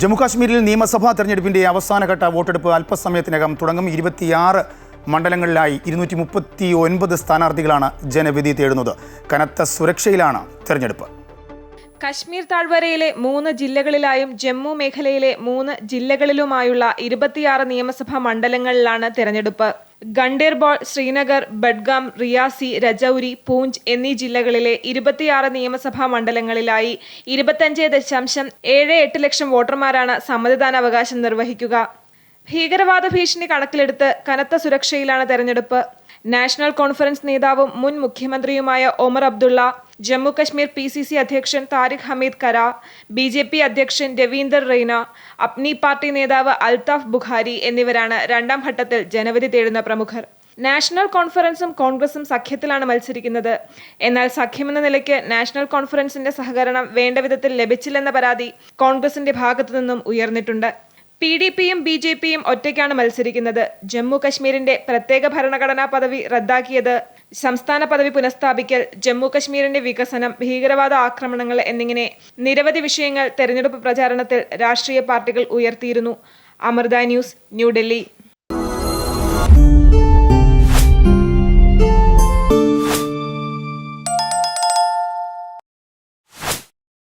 ജമ്മുകാശ്മീരിൽ നിയമസഭാ തെരഞ്ഞെടുപ്പിന്റെ അവസാനഘട്ട വോട്ടെടുപ്പ് അല്പസമയത്തിനകം തുടങ്ങും. ഇരുപത്തിയാറ് മണ്ഡലങ്ങളിലായി ഇരുന്നൂറ്റി മുപ്പത്തി ഒൻപത് സ്ഥാനാർത്ഥികളാണ് ജനവിധി തേടുന്നത്. കനത്ത സുരക്ഷയിലാണ് തെരഞ്ഞെടുപ്പ്. കശ്മീർ താഴ്വരയിലെ മൂന്ന് ജില്ലകളിലായും ജമ്മു മേഖലയിലെ മൂന്ന് ജില്ലകളിലുമായുള്ള ഇരുപത്തിയാറ് നിയമസഭാ മണ്ഡലങ്ങളിലാണ് തെരഞ്ഞെടുപ്പ്. ഗണ്ടേർബോൾ ശ്രീനഗർ ബഡ്ഗാം റിയാസി രജൌരി പൂഞ്ച് എന്നീ ജില്ലകളിലെ ഇരുപത്തിയാറ് നിയമസഭാ മണ്ഡലങ്ങളിലായി ഇരുപത്തഞ്ച് ദശാംശം ഏഴ് എട്ട് ലക്ഷം വോട്ടർമാരാണ് സമ്മതിദാനാവകാശം നിർവഹിക്കുക. ഭീകരവാദ ഭീഷണി കണക്കിലെടുത്ത് കനത്ത സുരക്ഷയിലാണ് തെരഞ്ഞെടുപ്പ്. നാഷണൽ കോൺഫറൻസ് നേതാവും മുൻ മുഖ്യമന്ത്രിയുമായ Omar Abdullah Jammu Kashmir P C C അധ്യക്ഷൻ Tariq Hameed Karra B J P അധ്യക്ഷൻ രവീന്ദർ റെയ്ന അപ്നി പാർട്ടി നേതാവ് അൽതാഫ് ബുഖാരി എന്നിവരാണ് രണ്ടാം ഘട്ടത്തിൽ ജനവധി തേടുന്ന പ്രമുഖർ. നാഷണൽ കോൺഫറൻസും കോൺഗ്രസും സഖ്യത്തിലാണ് മത്സരിക്കുന്നത്. എന്നാൽ സഖ്യമെന്ന നിലയ്ക്ക് നാഷണൽ കോൺഫറൻസിന്റെ സഹകരണം വേണ്ട വിധത്തിൽ ലഭിച്ചില്ലെന്ന പരാതി കോൺഗ്രസിന്റെ ഭാഗത്തു നിന്നും ഉയർന്നിട്ടുണ്ട്. പി ഡി പിയും ബി ജെ പിയും ഒറ്റയ്ക്കാണ് മത്സരിക്കുന്നത്. ജമ്മു കശ്മീരിന്റെ പ്രത്യേക ഭരണഘടനാ പദവി റദ്ദാക്കിയത് സംസ്ഥാന പദവി പുനഃസ്ഥാപിക്കൽ ജമ്മുകശ്മീരിന്റെ വികസനം ഭീകരവാദ ആക്രമണങ്ങൾ എന്നിങ്ങനെ നിരവധി വിഷയങ്ങൾ തെരഞ്ഞെടുപ്പ് പ്രചാരണത്തിൽ രാഷ്ട്രീയ പാർട്ടികൾ ഉയർത്തിയിരുന്നു. അമൃത ന്യൂസ് ന്യൂഡൽഹി